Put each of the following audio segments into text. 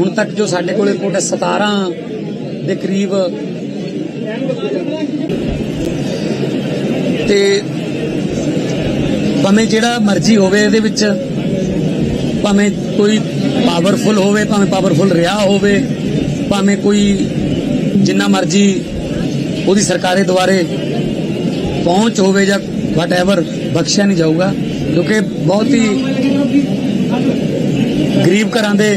ਹੁਣ ਤੱਕ ਜੋ ਸਾਡੇ ਕੋਲ ਰਿਪੋਰਟ ਹੈ 17 ਦੇ ਕਰੀਬ। ਤੇ ਭਾਵੇਂ ਜਿਹੜਾ ਮਰਜ਼ੀ ਹੋਵੇ ਇਹਦੇ ਵਿੱਚ, ਭਾਵੇਂ ਕੋਈ ਪਾਵਰਫੁਲ ਹੋਵੇ, ਭਾਵੇਂ ਪਾਵਰਫੁਲ ਰਿਹਾ ਹੋਵੇ, ਭਾਵੇਂ ਕੋਈ ਜਿੰਨਾ ਮਰਜ਼ੀ ਉਹਦੀ ਸਰਕਾਰੇ ਦੁਆਰੇ ਪਹੁੰਚ ਹੋਵੇ ਜਾਂ ਵਟਐਵਰ ਬਖਸ਼ਿਆ ਨਹੀਂ ਜਾਊਗਾ, ਕਿਉਂਕਿ ਬਹੁਤ ਹੀ ਗਰੀਬ ਘਰਾਂ ਦੇ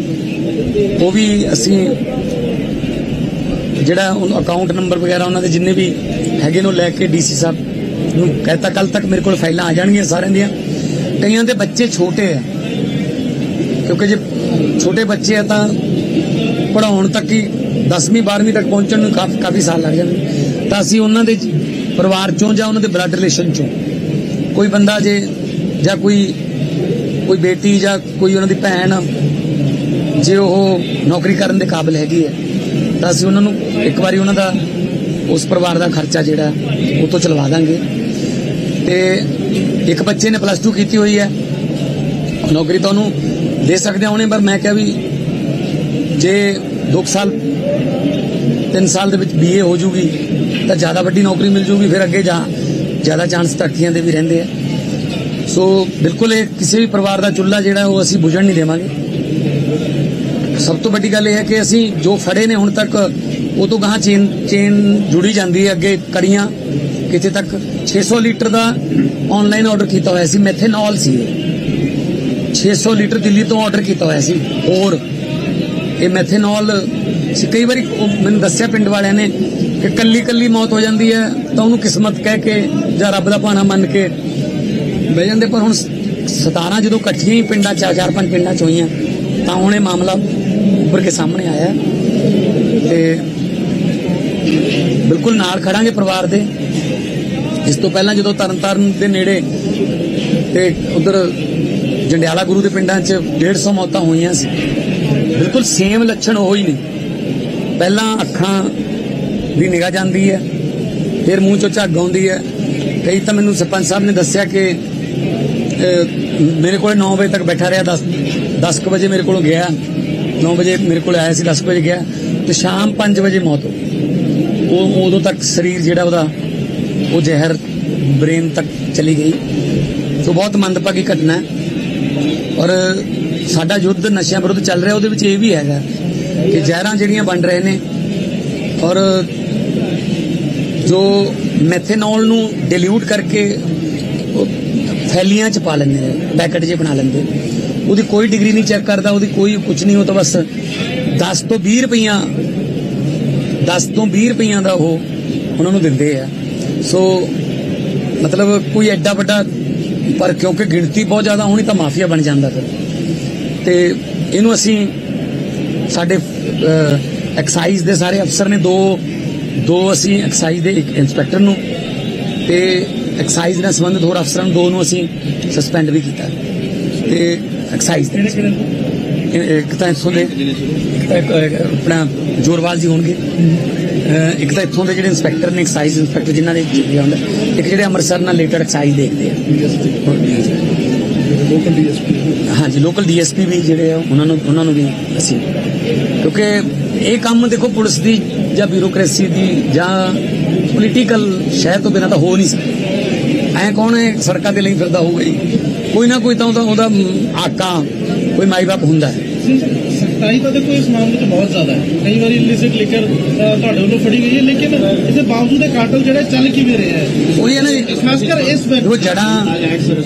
ਉਹ ਵੀ ਅਸੀਂ ਜਿਹੜਾ ਉਹ ਅਕਾਊਂਟ ਨੰਬਰ ਵਗੈਰਾ ਉਹਨਾਂ ਦੇ ਜਿੰਨੇ ਵੀ ਹੈਗੇ ਨੇ ਉਹ ਲੈ ਕੇ ਡੀਸੀ ਸਾਹਿਬ ਨੂੰ ਕਹਿਤਾ ਕੱਲ ਤੱਕ ਮੇਰੇ ਕੋਲ ਫਾਈਲਾਂ ਆ ਜਾਣਗੀਆਂ ਸਾਰਿਆਂ ਦੀਆਂ। ਕਈਆਂ ਦੇ ਬੱਚੇ ਛੋਟੇ ਆ। ਕਿਉਂਕਿ ਜੇ ਛੋਟੇ ਬੱਚੇ ਆ ਤਾਂ ਪੜਾਉਣ ਤੱਕ ਹੀ 10ਵੀਂ 12ਵੀਂ ਤੱਕ ਪਹੁੰਚਣ ਨੂੰ ਕਾਫੀ ਕਾਫੀ ਸਾਲ ਲੱਗ ਜਾਂਦੇ ਤਾਂ ਅਸੀਂ ਉਹਨਾਂ ਦੇ ਪਰਿਵਾਰ ਚੋਂ ਜਾਂ ਉਹਨਾਂ ਦੇ ਬਲੱਡ ਰਿਲੇਸ਼ਨ ਚੋਂ ਕੋਈ ਬੰਦਾ ਜੇ ਜਾਂ ਕੋਈ ਕੋਈ ਬੇਟੀ ਜਾਂ ਕੋਈ ਉਹਨਾਂ ਦੀ ਭੈਣ ਜੇ ਉਹ ਨੌਕਰੀ ਕਰਨ ਦੇ ਕਾਬਿਲ ਹੈਗੀ ਹੈ, ਤਾਂ ਅਸੀਂ ਉਹਨਾਂ ਨੂੰ ਇੱਕ ਵਾਰੀ ਉਹਨਾਂ ਦਾ, ਉਸ ਪਰਿਵਾਰ ਦਾ ਖਰਚਾ ਜਿਹੜਾ, ਉਹ ਤੋਂ ਚਲਵਾ ਦਾਂਗੇ। ਤੇ ਇੱਕ ਬੱਚੇ ਨੇ ਪਲੱਸ 2 ਕੀਤੀ ਹੋਈ ਹੈ। ਨੌਕਰੀ ਤਾਂ ਉਹਨੂੰ ਦੇ ਸਕਦੇ ਹਾਂ ਉਹਨੇ ਪਰ ਮੈਂ ਕਿਹਾ ਵੀ ਜੇ 2 ਸਾਲ 3 ਸਾਲ ਦੇ ਵਿੱਚ ਬੀਏ ਹੋ ਜੂਗੀ, ਤਾਂ ਜ਼ਿਆਦਾ ਵੱਡੀ ਨੌਕਰੀ ਮਿਲ ਜੂਗੀ, ਫਿਰ ਅੱਗੇ ਜਾ, ਜ਼ਿਆਦਾ ਚਾਂਸ ਤਰੱਕੀਆਂ ਦੇ ਵੀ ਰਹਿੰਦੇ ਆ। ਸੋ ਬਿਲਕੁਲ ਇਹ ਕਿਸੇ ਵੀ ਪਰਿਵਾਰ ਦਾ ਚੁੱਲ੍ਹਾ ਜਿਹੜਾ, ਉਹ ਅਸੀਂ ਬੁਝਣ ਨਹੀਂ ਦੇਵਾਂਗੇ। ਸਭ ਤੋਂ ਵੱਡੀ ਗੱਲ ਇਹ ਹੈ ਕਿ ਅਸੀਂ ਜੋ ਫੜੇ ਨੇ ਹੁਣ ਤੱਕ, ਉਹ ਤੋਂ ਗਾਂ ਚੇਨ ਚੇਨ ਜੁੜੀ ਜਾਂਦੀ ਹੈ ਅੱਗੇ ਕੜੀਆਂ। ਕਿਤੇ ਤੱਕ? 600 ਲੀਟਰ ਦਾ ਆਨਲਾਈਨ ਆਰਡਰ ਕੀਤਾ ਹੋਇਆ ਸੀ ਮੈਥੇਨੋਲ ਸੀ ਇਹ। 600 ਲੀਟਰ ਦਿੱਲੀ ਤੋਂ ਆਰਡਰ ਕੀਤਾ ਹੋਇਆ ਸੀ, ਹੋਰ। ਇਹ ਮੈਥੇਨੋਲ ਸੀ, ਕਈ ਵਾਰੀ ਮੈਨੂੰ ਦੱਸਿਆ ਪਿੰਡ ਵਾਲਿਆਂ ਨੇ ਕਿ ਕੱਲੀ ਕੱਲੀ ਮੌਤ ਹੋ ਜਾਂਦੀ ਹੈ, ਤਾਂ ਉਹਨੂੰ ਕਿਸਮਤ ਕਹਿ ਕੇ ਜਾਂ ਰੱਬ ਦਾ ਭਾਣਾ ਮੰਨ ਕੇ ਬਹਿ ਜਾਂਦੇ, ਪਰ ਹੁਣ 17 ਜਦੋਂ ਇਕੱਠੀਆਂ ਹੀ ਪਿੰਡਾਂ, ਚਾਰ ਚਾਰ, ਪੰਜ ਪਿੰਡਾਂ ਚ ਹੋਈਆਂ ਤਾਂ ਹੁਣ ਇਹ ਮਾਮਲਾ ਉੱਪਰ ਕੇ ਸਾਹਮਣੇ ਆਇਆ ਹੈ। ਤੇ ਬਿਲਕੁਲ ਨਾਲ ਖੜਾਂਗੇ ਪਰਿਵਾਰ ਦੇ। ਇਸ ਤੋਂ ਪਹਿਲਾਂ ਜਦੋਂ ਤਰਨਤਾਰਨ ਦੇ ਨੇੜੇ ਤੇ ਉਧਰ ਜੰਡਿਆਲਾ ਗੁਰੂ ਦੇ ਪਿੰਡਾਂ 'ਚ 150 ਮੌਤਾਂ ਹੋਈਆਂ ਸੀ। ਬਿਲਕੁਲ ਸੇਮ ਲੱਛਣ ਉਹ ਹੀ ਨੇ। ਪਹਿਲਾਂ ਅੱਖਾਂ ਦੀ ਨਿਗਾਹ ਜਾਂਦੀ ਹੈ, ਫਿਰ ਮੂੰਹ ਚੋਂ ਝੱਗ ਆਉਂਦੀ ਹੈ। ਕਈ ਤਾਂ ਮੈਨੂੰ ਸਰਪੰਚ ਸਾਹਿਬ ਨੇ ਦੱਸਿਆ ਕਿ ਮੇਰੇ ਕੋਲ 9 ਵਜੇ ਤੱਕ ਬੈਠਾ ਰਿਹਾ 10 10 ਵਜੇ ਮੇਰੇ ਕੋਲ ਗਿਆ 9 ਵਜੇ ਮੇਰੇ ਕੋਲ ਆਇਆ ਸੀ 10 ਵਜੇ ਗਿਆ ਤੇ ਸ਼ਾਮ 5 ਵਜੇ ਮੌਤ ਹੋ ਉਹ ਉਦੋਂ ਤੱਕ ਸਰੀਰ ਜਿਹੜਾ ਉਹਦਾ, ਉਹ ਜ਼ਹਿਰ ਬ੍ਰੇਨ ਤੱਕ ਚਲੀ ਗਈ। ਸੋ ਬਹੁਤ ਮੰਦਭਾਗੀ ਘਟਨਾ ਹੈ। ਔਰ ਸਾਡਾ ਯੁੱਧ ਨਸ਼ਿਆਂ ਵਿਰੁੱਧ ਚੱਲ ਰਿਹਾ, ਉਹਦੇ ਵਿੱਚ ਇਹ ਵੀ ਹੈਗਾ ਕਿ ਜ਼ਹਿਰਾਂ ਜਿਹੜੀਆਂ ਬਣ ਰਹੇ ਨੇ ਔਰ ਜੋ ਮੈਥੇਨੋਲ ਨੂੰ ਡਿਲੂਟ ਕਰਕੇ ਉਹ ਥੈਲੀਆਂ ਚ ਪਾ ਲੈਂਦੇ ਨੇ, ਪੈਕਟ ਜੇ ਬਣਾ ਲੈਂਦੇ ਉਹਦੀ ਕੋਈ ਡਿਗਰੀ ਨਹੀਂ ਚੈੱਕ ਕਰਦਾ, ਉਹਦੀ ਕੋਈ ਕੁਝ ਨਹੀਂ, ਉਹ ਤਾਂ ਬਸ 10 ਤੋਂ 20 ਰੁਪਈਆ 10 ਤੋਂ 20 ਰੁਪਈਆਂ ਦਾ ਉਹ ਉਹਨਾਂ ਨੂੰ ਦਿੰਦੇ ਆ। ਸੋ ਮਤਲਬ ਕੋਈ ਐਡਾ ਵੱਡਾ, ਪਰ ਕਿਉਂਕਿ ਗਿਣਤੀ ਬਹੁਤ ਜ਼ਿਆਦਾ ਹੋਣੀ ਤਾਂ ਮਾਫੀਆ ਬਣ ਜਾਂਦਾ ਫਿਰ। ਤੇ ਇਹਨੂੰ ਅਸੀਂ ਸਾਡੇ ਐਕਸਾਈਜ਼ ਦੇ ਸਾਰੇ ਅਫਸਰ ਨੇ ਦੋ ਦੋ ਅਸੀਂ ਐਕਸਾਈਜ਼ ਦੇ ਇੱਕ ਇੰਸਪੈਕਟਰ ਨੂੰ ਤੇ ਐਕਸਾਈਜ਼ ਨਾਲ ਸੰਬੰਧਿਤ ਹੋਰ ਅਫਸਰਾਂ ਨੂੰ ਦੋ ਨੂੰ ਅਸੀਂ ਸਸਪੈਂਡ ਵੀ ਕੀਤਾ। ਤੇ ਐਕਸਾਈਜ਼ ਦੇ ਇੱਕ ਤਾਂ ਇੱਥੋਂ ਦੇ ਆਪਣਾ ਜੋਰਵਾਲ ਜੀ ਹੋਣਗੇ। ਇੱਕ ਤਾਂ ਇੱਥੋਂ ਦੇ ਜਿਹੜੇ ਇੰਸਪੈਕਟਰ ਨੇ ਐਕਸਾਈਜ਼ ਇੰਸਪੈਕਟਰ ਜਿਨ੍ਹਾਂ ਦੇ ਹੁੰਦਾ ਇੱਕ ਜਿਹੜੇ ਅੰਮ੍ਰਿਤਸਰ ਨਾਲ ਰਿਲੇਟਡ ਐਕਸਾਈਜ਼ ਦੇਖਦੇ ਆ। ਲੋਕਲ ਡੀਐਸਪੀ ਹਾਂਜੀ ਲੋਕਲ ਡੀਐਸਪੀ ਵੀ ਜਿਹੜੇ ਆ ਉਹਨਾਂ ਨੂੰ ਉਹਨਾਂ ਨੂੰ ਵੀ ਅਸੀਂ ਕਿਉਂਕਿ ਇਹ ਕੰਮ ਦੇਖੋ ਪੁਲਿਸ ਦੀ ਜਾਂ ਬਿਊਰੋਕ੍ਰੇਸੀ ਦੀ ਜਾਂ ਪੋਲੀਟੀਕਲ ਸ਼ਹਿ ਤੋਂ ਬਿਨਾਂ ਤਾਂ ਹੋ ਨਹੀਂ ਸਕਦਾ। ਐ ਕੌਣ ਹੈ? ਸੜਕਾਂ ਤੇ ਲਈ ਫਿਰਦਾ ਹੋਊਗਾ ਜੀ। ਕੋਈ ਨਾ ਕੋਈ ਤਾਂ ਉਹਦਾ ਆਕਾ ਕੋਈ ਮਾਈ ਬਾਪ ਹੁੰਦਾ ਹੈ। ਸਖਤਾਈ ਤਾਂ ਦੇਖੋ ਇਸ ਮਾਮਲੇ 'ਚ ਬਹੁਤ ਜ਼ਿਆਦਾ ਹੈ। ਕਈ ਵਾਰੀ ਇਲਿਸਿਟ ਲਿਕਰ ਤੁਹਾਡੇ ਵੱਲੋਂ ਫੜੀ ਗਈ ਹੈ ਲੇਕਿਨ ਇਸੇ ਬਾਵਜੂਦ ਇਹ ਕਾਟਲ ਜਿਹੜਾ ਚੱਲ ਕਿਵੇਂ ਰਿਹਾ ਹੈ? ਉਹੀ ਹੈ ਨਾ ਖਾਸ ਕਰ ਇਸ ਦੇਖੋ ਜੜਾਂ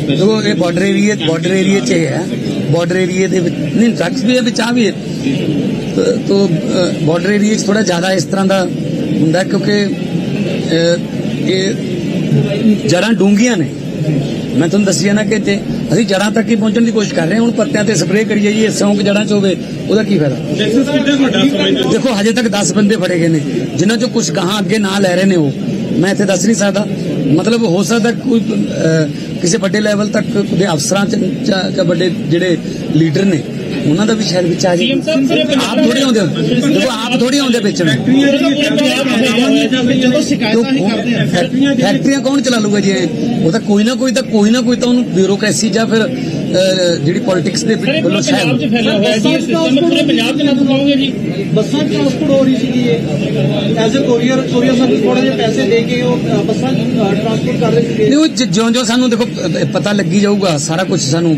ਦੇਖੋ ਇਹ ਬਾਰਡਰ ਏਰੀਆ ਬਾਰਡਰ ਏਰੀਆ 'ਚ ਹੈ। ਬਾਰਡਰ ਏਰੀਆ ਦੇ ਵਿੱਚ ਨਹੀਂ ਡਰੱਗਸ ਵੀ ਹੈ ਵਿੱਚ ਆ ਵੀ ਹੈ। ਤੋ- ਤੋ ਬਾਰਡਰ ਏਰੀਆ 'ਚ ਥੋੜਾ ਜ਼ਿਆਦਾ ਇਸ ਤਰ੍ਹਾਂ ਦਾ ਹੁੰਦਾ ਕਿਉਂਕਿ ਇਹ ਜੜਾਂ ਡੂੰਘੀਆਂ ਨੇ। ਮੈਂ ਤੁਹਾਨੂੰ ਦੱਸਿਆ ਨਾ ਕਿ ਜੇ ਅਸੀਂ ਜੜਾਂ ਤੱਕ ਹੀ ਪਹੁੰਚਣ ਦੀ ਕੋਸ਼ਿਸ਼ ਕਰ ਰਹੇ ਹਾਂ। ਹੁਣ ਪੱਤਿਆਂ ਤੇ ਸਪਰੇਅ ਕਰੀ ਜਾਈਏ ਸਿਉਂਕ ਜੜਾਂ 'ਚ ਹੋਵੇ ਉਹਦਾ ਕੀ ਫਾਇਦਾ? ਦੇਖੋ ਹਜੇ ਤੱਕ 10 ਬੰਦੇ ਫੜੇ ਗਏ ਨੇ। ਜਿਨ੍ਹਾਂ ਚੋਂ ਕੁਝ ਗਾਹਾਂ ਅੱਗੇ ਨਾਂ ਲੈ ਰਹੇ ਨੇ ਉਹ। ਮੈਂ ਇੱਥੇ ਦੱਸ ਨਹੀਂ ਸਕਦਾ। ਮਤਲਬ ਹੋ ਸਕਦਾ ਕੋਈ ਕਿਸੇ ਵੱਡੇ ਲੈਵਲ ਤੱਕ ਦੇ ਅਫਸਰਾਂ ਚ ਜਾਂ ਵੱਡੇ ਜਿਹੜੇ ਲੀਡਰ ਨੇ ਉਹਨਾਂ ਦਾ ਵੀ ਸ਼ਾਇਦ ਵਿੱਚ ਆ ਜਾਏ। ਆਪ ਥੋੜੀ ਆਉਂਦੇ ਹੋ। ਦੇਖੋ ਆਪ ਥੋੜੀ ਆਉਂਦੇ ਵਿੱਚ ਨੂੰ ਜਦੋਂ ਸ਼ਿਕਾਇਤਾਂ ਹੀ ਕਰਦੇ ਆ ਫੈਕਟਰੀਆਂ ਕੌਣ ਚਲਾ ਲੂਗਾ ਜੀ ਇਹ? ਉਹ ਤਾਂ ਕੋਈ ਨਾ ਕੋਈ ਤਾਂ ਕੋਈ ਨਾ ਕੋਈ ਤਾਂ ਉਹਨੂੰ ਬਿਊਰੋਕ੍ਰੇਸੀ ਜਾਂ ਫਿਰ ਜਿਹੜੀ ਪੋਲਿਟਿਕਸ ਦੇ ਵਿੱਚ ਵੱਲੋਂ ਸ਼ਾਇਦ ਫੈਲਿਆ ਹੋਇਆ ਜੀ ਸਿਸਟਮ ਪੂਰੇ ਪੰਜਾਬ 'ਚ ਲੱਗ ਜੀ। ਬੱਸਾਂ ਟਰਾਂਸਪੋਰਟ ਹੋ ਰਹੀ ਸੀਗੀ ਇਹ। As uh courier courier service ਥੋੜੇ ਜਿਹੇ ਪੈਸੇ ਦੇ ਕੇ ਉਹ ਬੱਸਾਂ ਟਰਾਂਸਪੋਰਟ ਕਰ ਰਹੇ ਸੀਗੇ। ਨਹੀਂ ਉਹ ਜਿਉਂ ਜਿਉਂ ਸਾਨੂੰ ਦੇਖੋ ਪਤਾ ਲੱਗੀ ਜਾਊਗਾ ਸਾਰਾ ਕੁਝ ਸਾਨੂੰ।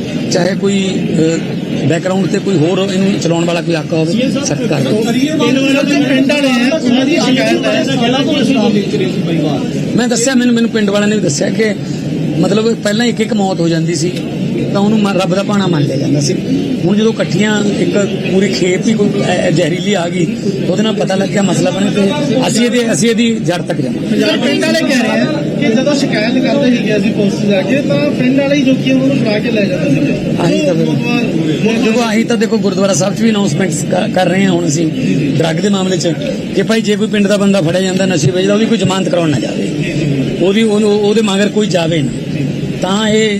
ਚਾਹੇ ਕੋਈ ਬੈਕਗ੍ਰਾਉਂਡ ਤੇ ਕੋਈ ਹੋਰ ਇਹਨੂੰ ਚਲਾਉਣ ਵਾਲਾ ਕੋਈ ਆਕਾ ਹੋਵੇ ਸਖਤ ਕਰ ਮੈਂ ਦੱਸਿਆ ਮੈਨੂੰ ਮੈਨੂੰ ਪਿੰਡ ਵਾਲਿਆਂ ਨੇ ਵੀ ਦੱਸਿਆ ਕਿ ਮਤਲਬ ਪਹਿਲਾਂ ਇੱਕ ਇੱਕ ਮੌਤ ਹੋ ਜਾਂਦੀ ਸੀ। ਤਾਂ ਉਹਨੂੰ ਮ- ਰੱਬ ਦਾ ਭਾਣਾ ਮੰਨ ਲਿਆ ਜਾਂਦਾ ਸੀ। ਹੁਣ ਜਦੋਂ ਇਕੱਠੀਆਂ ਇੱਕ ਪੂਰੀ ਖੇਪ ਹੀ ਕੋਈ ਜ਼ਹਿਰੀਲੀ ਆ ਗਈ ਉਹਦੇ ਨਾਲ ਪਤਾ ਲੱਗਿਆ ਮਸਲਾ ਬਣੇ ਤੇ ਅਸੀਂ ਇਹਦੇ ਅਸੀਂ ਇਹਦੀ ਜੜ ਤੱਕ ਪੰਜਾਬ ਪਿੰਡ ਵਾਲੇ ਕਹਿ ਰਹੇ ਆ ਕਿ ਜਦੋਂ ਸ਼ਿਕਾਇਤ ਕਰਦੇ ਸੀਗੇ ਅਸੀਂ ਪੁਲਿਸ ਜਾ ਕੇ ਤਾਂ ਪਿੰਡ ਵਾਲੇ ਹੀ ਜੋਕੀਆਂ ਉਹਨੂੰ ਫੜਾ ਕੇ ਲੈ ਜਾਂਦੇ ਸੀਗੇ। ਆਹੀ ਤਾਂ ਦੇਖੋ ਆਹੀ ਤਾਂ ਦੇਖੋ ਗੁਰਦੁਆਰਾ ਸਾਹਿਬ 'ਚ ਵੀ ਅਨਾਉਂਸਮੈਂਟਸ ਕਰ ਰਹੇ ਹਾਂ ਹੁਣ ਅਸੀਂ ਡਰੱਗ ਦੇ ਮਾਮਲੇ 'ਚ ਕਿ ਭਾਈ ਜੇ ਕੋਈ ਪਿੰਡ ਦਾ ਬੰਦਾ ਫੜਿਆ ਜਾਂਦਾ ਨਸ਼ੇ ਵੇਚਦਾ ਉਹਦੀ ਕੋਈ ਜ਼ਮਾਨਤ ਕਰਾਉਣ ਨਾ ਜਾਵੇ। ਉਹਦੀ ਉਹਦੇ ਮਗਰ ਕੋਈ ਜਾਵੇ ਨਾ। ਤਾਂ ਇਹ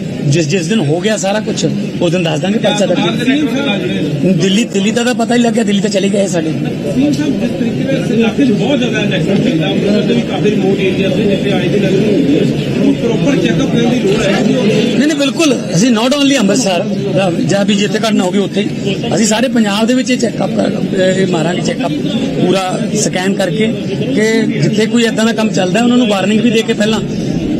ਜਿਸ ਜਿਸ ਦਿਨ ਹੋ ਗਿਆ ਸਾਰਾ ਕੁਝ ਉਸ ਦਿਨ ਦੱਸ ਦਾਂਗੇ ਪਰਚਾ ਦਾ ਦਿੱਲੀ ਦਿੱਲੀ ਦਾ ਤਾਂ ਪਤਾ ਹੀ ਲੱਗਿਆ ਦਿੱਲੀ ਤਾਂ ਚਲੇ ਗਏ ਸਾਡੇ। ਸੀਐਮ ਸਾਹਿਬ ਜਿਸ ਤਰੀਕੇ ਨਾਲ ਇਲਾਕੇ 'ਚ ਬਹੁਤ ਜ਼ਿਆਦਾ ਇਲੈਕਸ਼ਨ ਚੱਲਦਾ ਉਹਨਾਂ ਦੇ ਵੀ ਕਾਫੀ ਰਿਮੋਟ ਏਰੀਆ ਤੇ ਜਿੱਥੇ ਆਏ ਦਿਨ ਉਹ ਪ੍ਰੋਪਰ ਚੈੱਕਅਪ ਕਰਨ ਦੀ ਲੋੜ ਹੈ ਨਹੀਂ ਨਹੀਂ ਬਿਲਕੁਲ। ਅਸੀਂ ਨਾਟ ਓਨਲੀ ਅੰਮ੍ਰਿਤਸਰ ਜਾਂ ਵੀ ਜਿੱਥੇ ਘਟਨਾ ਹੋ ਗਈ ਉੱਥੇ। ਅਸੀਂ ਸਾਰੇ ਪੰਜਾਬ ਦੇ ਵਿੱਚ ਇਹ ਚੈੱਕਅਪ ਇਹ ਮਾਰਾਂਗੇ ਚੈੱਕਅਪ ਪੂਰਾ ਸਕੈਨ ਕਰਕੇ ਕਿ ਜਿੱਥੇ ਕੋਈ ਇਦਾਂ ਦਾ ਕੰਮ ਚੱਲਦਾ ਉਹਨਾਂ ਨੂੰ ਵਾਰਨਿੰਗ ਵੀ ਦੇ ਕੇ ਪਹਿਲਾਂ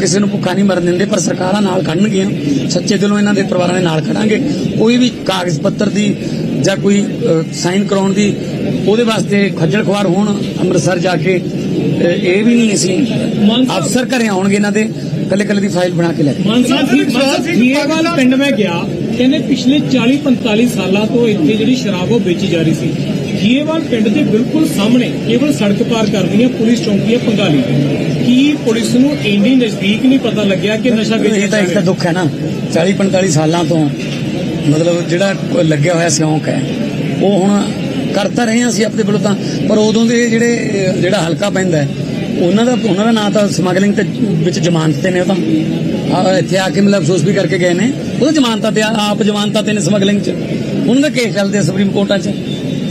ਕਿਸੇ ਨੂੰ ਭੁੱਖਾ ਨਹੀਂ ਮਰਨ ਦਿੰਦੇ ਪਰ ਸਰਕਾਰਾਂ ਨਾਲ ਖੜਨਗੀਆਂ ਸੱਚੇ ਦਿਲੋਂ ਇਹਨਾਂ ਦੇ ਪਰਿਵਾਰਾਂ ਦੇ ਨਾਲ ਖੜਾਂਗੇ। ਕੋਈ ਵੀ ਕਾਗਜ਼ ਪੱਤਰ ਦੀ ਜਾਂ ਕੋਈ ਸਾਈਨ ਕਰਾਉਣ ਦੀ ਉਹਦੇ ਵਾਸਤੇ ਖੱਜਲ ਖੁਆਰ ਹੋਣ ਅੰਮ੍ਰਿਤਸਰ ਜਾ ਕੇ ਇਹ ਵੀ ਨਹੀਂ ਅਸੀਂ ਅਫਸਰ ਘਰੇ ਆਉਣਗੇ ਇਹਨਾਂ ਦੇ ਕੱਲੇ ਕੱਲੇ ਦੀ ਫਾਈਲ ਬਣਾ ਕੇ ਲੈ ਕੇ। ਮਾਨ ਸਾਹਿਬ ਜੀਏਵਾਲ ਪਿੰਡ ਮੈਂ ਗਿਆ ਕਹਿੰਦੇ ਪਿਛਲੇ 40 45 ਸਾਲਾਂ ਤੋਂ ਇੱਥੇ ਜਿਹੜੀ ਸ਼ਰਾਬ ਉਹ ਵੇਚੀ ਜਾ ਰਹੀ ਸੀ। ਜੀਏਵਾਲ ਪਿੰਡ ਦੇ ਬਿਲਕੁਲ ਸਾਹਮਣੇ ਕੇਵਲ ਸੜਕ ਪਾਰ ਕਰਦੀਆਂ ਪੁਲਿਸ ਚੌਂਕੀ ਹੈ ਪੰਗਾਲੀ। ਕੀ ਪੁਲਿਸ ਨੂੰ ਇੰਨੀ ਨਜ਼ਦੀਕ ਨਹੀਂ ਪਤਾ ਲੱਗਿਆ ਕਿ ਨਸ਼ਾ ਵੇਚਿਆ ਇਹ ਤਾਂ ਇੱਕ ਤਾਂ ਦੁੱਖ ਹੈ ਨਾ। 40 45 ਸਾਲਾਂ ਤੋਂ ਮਤਲਬ ਜਿਹੜਾ ਲੱਗਿਆ ਹੋਇਆ ਸਿਉਂਕ ਹੈ ਉਹ ਹੁਣ ਕਰਤਾ ਰਹੇ ਹਾਂ ਅਸੀਂ ਆਪਣੇ ਵੱਲੋਂ ਤਾਂ ਪਰ ਉਦੋਂ ਦੇ ਜਿਹੜੇ ਜਿਹੜਾ ਹਲਕਾ ਪੈਂਦਾ ਹੈ, ਉਹਨਾਂ ਦਾ ਉਹਨਾਂ ਦਾ ਨਾਂ ਤਾਂ ਸਮਗਲਿੰਗ ਤੇ ਵਿੱਚ ਜ਼ਮਾਨਤ ਤੇ ਨੇ ਉਹ ਤਾਂ ਇੱਥੇ ਆ ਕੇ ਮਤਲਬ ਅਫਸੋਸ ਵੀ ਕਰਕੇ ਗਏ ਨੇ। ਉਹ ਜ਼ਮਾਨਤਾਂ ਤੇ ਆਪ ਜ਼ਮਾਨਤਾਂ ਤੇ ਨੇ ਸਮਗਲਿੰਗ 'ਚ। ਉਹਨਾਂ ਦਾ ਕੇਸ ਚੱਲਦੇ ਸੁਪਰੀਮ ਕੋਰਟਾਂ 'ਚ।